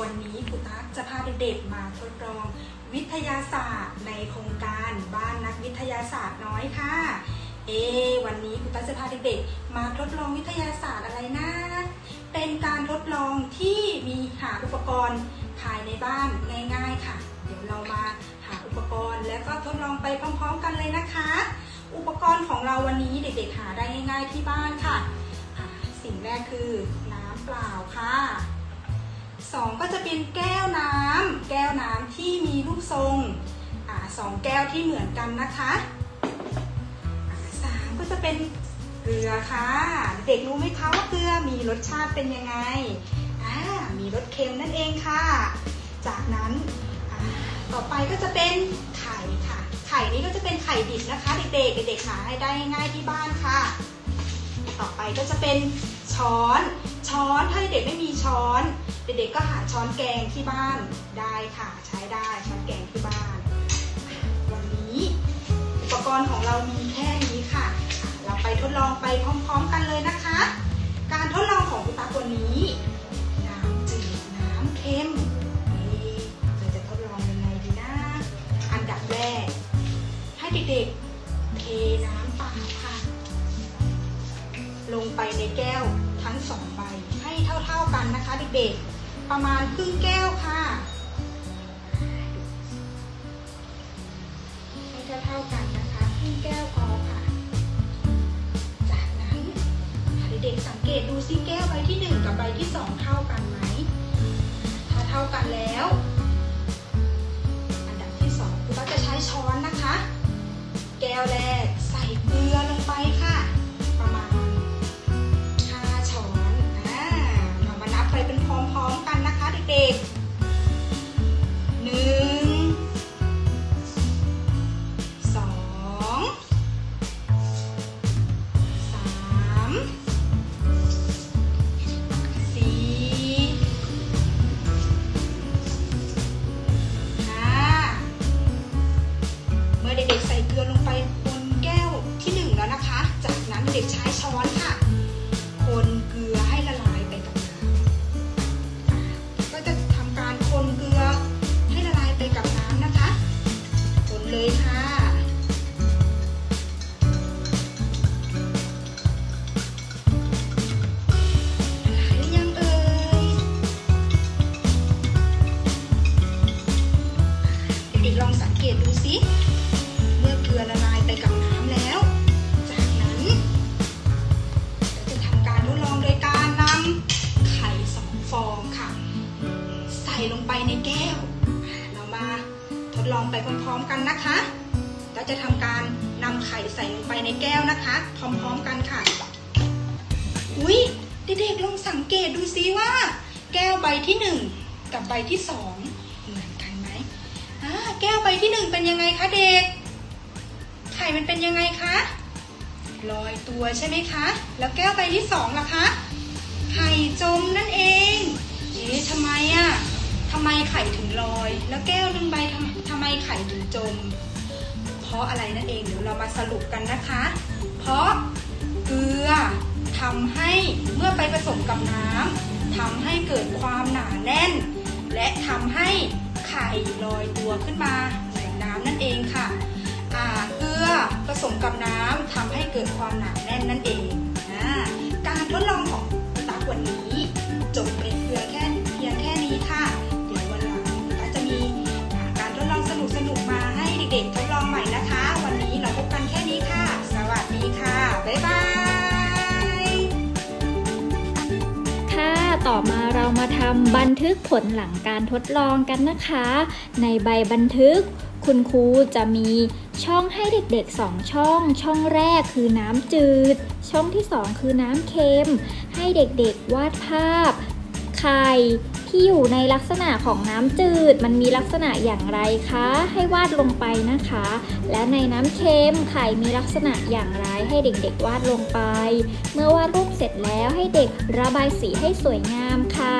วันนี้ครูตั๊กจะพาเด็กๆมาทดลองวิทยาศาสตร์ในโครงการบ้านนักวิทยาศาสตร์น้อยค่ะ เอ วันนี้ครูตั๊กจะพาเด็กๆมาทดลองวิทยาศาสตร์อะไรนะ เป็นการทดลองที่มีหาอุปกรณ์ภายในบ้านง่าย ๆค่ะ เดี๋ยวเรามาหาอุปกรณ์แล้วก็ทดลองไปพร้อม ๆ กันเลยนะคะ อุปกรณ์ของเราวันนี้เด็ก ๆ หาได้ง่าย ๆ ที่บ้านค่ะ สิ่งแรกคือน้ำเปล่าค่ะ สองก็จะเป็นแก้วน้ำแก้วน้ำที่มีรูปทรงอ่าสองแก้วที่เหมือนกันนะคะสามก็จะเป็นเกลือค่ะ เด็กรู้ไหมคะว่าเกลือมีรสชาติเป็นยังไงอ่ามีรสเค็มนั่นเองค่ะ จากนั้นต่อไปก็จะเป็นไข่ค่ะ ไข่นี้ก็จะเป็นไข่ดิบนะคะ เด็กๆเด็กๆหาให้ได้ง่ายที่บ้านค่ะ ต่อไปก็จะเป็นช้อน ช้อนถ้าเด็กไม่มีช้อน เด็กๆก็หาช้อนแกงที่บ้านได้ค่ะใช้ได้ช้อนแกงที่บ้าน วันนี้อุปกรณ์ของเรามีแค่นี้ค่ะ เราไปทดลองไปพร้อม ๆ กันเลยนะคะ การทดลองของคุณตาคนนี้น้ำจืดน้ำเค็มเอ๊ะเราจะทดลองยังไงดีนะอันดับแรกให้เด็กๆ ไปในแก้วทั้งสองใบให้เท่าๆกันนะคะเด็กๆ ประมาณครึ่งแก้วค่ะให้เท่าๆกันนะคะครึ่งแก้วพอค่ะ จากนั้นเด็กๆสังเกตดูซิแก้วใบที่หนึ่งกับใบที่สองเท่ากันไหมถ้าเท่ากันแล้ว เด็กๆ ด็กๆลองสังเกตดูสิ เมื่อเกลือละลายไปกับน้ำแล้ว จากนั้นเราจะทำการทดลองโดยการนำไข่สองฟองค่ะ ใส่ลงไปในแก้ว เรามาทดลองไปพร้อมๆกันนะคะ เราจะทำการนำไข่ใส่ลงไปในแก้วนะคะ พร้อมๆกันค่ะ อุ๊ย เด็กๆลองสังเกตดูซิว่า แก้วใบที่หนึ่งกับใบที่สอง บที่หนึ่งเป็นยังไงคะเด็ก ไข่มันเป็นยังไงคะลอยตัวใช่ไหมคะ แล้วแก้วใบที่สองล่ะคะ ไข่จมนั่นเอง เอ๊ะทำไมอะทำไมไข่ถึงลอย แล้วแก้วหนึ่งใบทำทำไมไข่ถึงจม เพราะอะไรนั่นเองเดี๋ยวเรามาสรุปกันนะคะ เพราะเกลือทำให้เมื่อไปผสมกับน้ำทำให้เกิดความหนาแน่น และทำให้ ไข่ลอยตัวขึ้นมาเหนือน้ำนั่นเองค่ะเกลือผสมกับน้ำทำให้เกิดความหนา ต่อมาเรามาทำบันทึกผลหลังการทดลองกันนะคะ ในใบบันทึก คุณครูจะมีช่องให้เด็กๆ 2 ช่อง ช่องแรกคือน้ำจืด ช่องที่ 2 คือน้ำเค็ม ให้เด็กๆ วาดภาพ ไข่ที่อยู่ในลักษณะของน้ำจืด มันมีลักษณะอย่างไรคะ ให้วาดลงไปนะคะ และในน้ำเค็มไข่มีลักษณะอย่างไรให้เด็กๆ วาดลงไป เมื่อวาดรูปเสร็จแล้วให้เด็กระบายสีให้สวยงามค่ะ